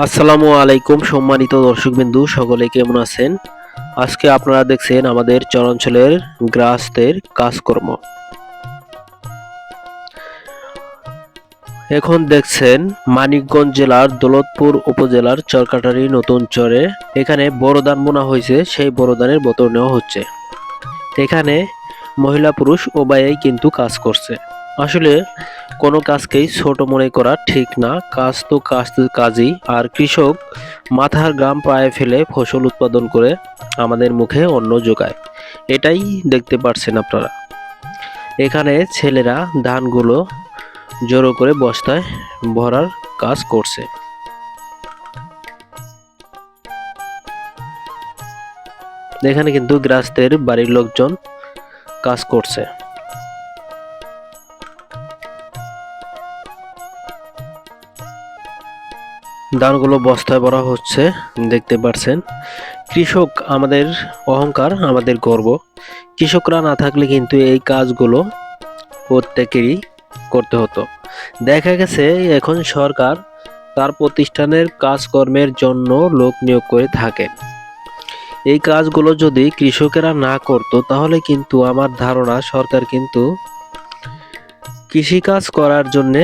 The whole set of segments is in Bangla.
আসসালামু আলাইকুম সম্মানিত দর্শকবিন্দু, সকলে কেমন আছেন? আজকে আপনারা দেখছেন আমাদের চরাঞ্চলের গ্রাহস্থের কাজকর্ম। এখন দেখছেন মানিকগঞ্জ জেলার দৌলতপুর উপজেলার চরকাটারি নতুন চরে এখানে বড় ধান বোনা হয়েছে, সেই বড় ধানের বোতল নেওয়া হচ্ছে। এখানে মহিলা পুরুষ উভয়েই কিন্তু কাজ করছে। আসলে কোনো কাজকেই ছোট মনে করা ঠিক না। কাজ তো কাজ কাজই। আর কৃষক মাথার গ্রাম পায়ে ফেলে ফসল উৎপাদন করে আমাদের মুখে অন্ন যোগায়। এটাই দেখতে পাচ্ছেন আপনারা। এখানে ছেলেরা ধানগুলো জড়ো করে বস্তায় ভরার কাজ করছে। এখানে কিন্তু গ্রাস্তের বাড়ির লোকজন কাজ করছে। ধানগুলো বস্তায় ভরা হচ্ছে, দেখতে পাচ্ছেন কৃষক আমাদের অহংকার, আমাদের গর্ব। কৃষকরা না থাকলে কিন্তু এই কাজগুলো প্রত্যেকেরই করতে হতো। দেখা গেছে, এখন সরকার তার প্রতিষ্ঠানের কাজকর্মের জন্য লোক নিয়োগ করে থাকে। এই কাজগুলো যদি কৃষকেরা না করতো, তাহলে কিন্তু আমার ধারণা সরকার কিন্তু কৃষিকাজ করার জন্যে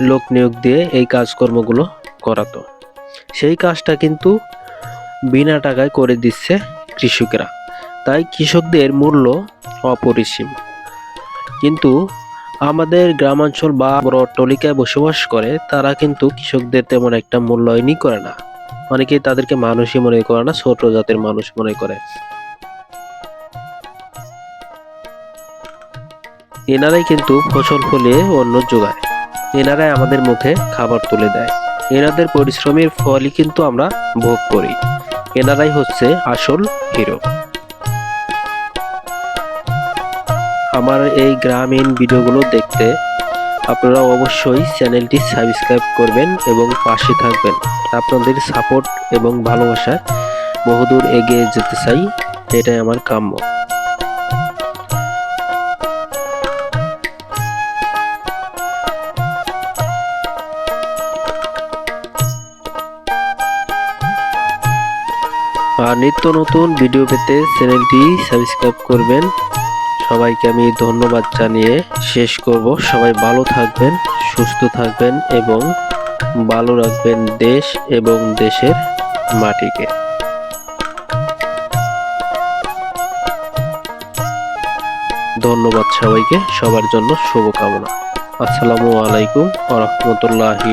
লোক নিয়োগ দিয়ে এই কাজকর্মগুলো করাতো। সেই কাজটা কিন্তু বিনা টাকায় করে দিচ্ছে কৃষকরা। তাই কৃষকদের মূল্য অপরিসীম। কিন্তু আমাদের গ্রামাঞ্চল বা বড় টলিকায় বসবাস করে, তারা কিন্তু কৃষকদের তেমন একটা মূল্যায়নই করে না। অনেকেই তাদেরকে মানুষই মনে করে না, ছোট জাতের মানুষ মনে করে। এনারাই কিন্তু ফসল ফলিয়ে অন্য যোগায়। এনারাই আমাদের মুখে খাবার তুলে দেয়। এনাদের পরিশ্রমের ফলই কিন্তু আমরা ভোগ করি। এনারাই হচ্ছে আসল হিরো। আমার এই গ্রামীণ ভিডিওগুলো দেখতে আপনারা অবশ্যই চ্যানেলটি সাবস্ক্রাইব করবেন এবং পাশে থাকবেন। আপনাদের সাপোর্ট এবং ভালোবাসা বহুদূর এগিয়ে যেতে চাই, এটাই আমার কাম্য। আর নিত্য নতুন ভিডিও পেতে চ্যানেলটি সাবস্ক্রাইব করবেন। সবাইকে আমি ধন্যবাদ জানিয়ে শেষ করব। সবাই ভালো থাকবেন, সুস্থ থাকবেন এবং ভালো রাখবেন দেশ এবং দেশের মাটিকে। ধন্যবাদ সবাইকে। সবার জন্য শুভকামনা। আসসালামু আলাইকুম আ রহমতুল্লাহি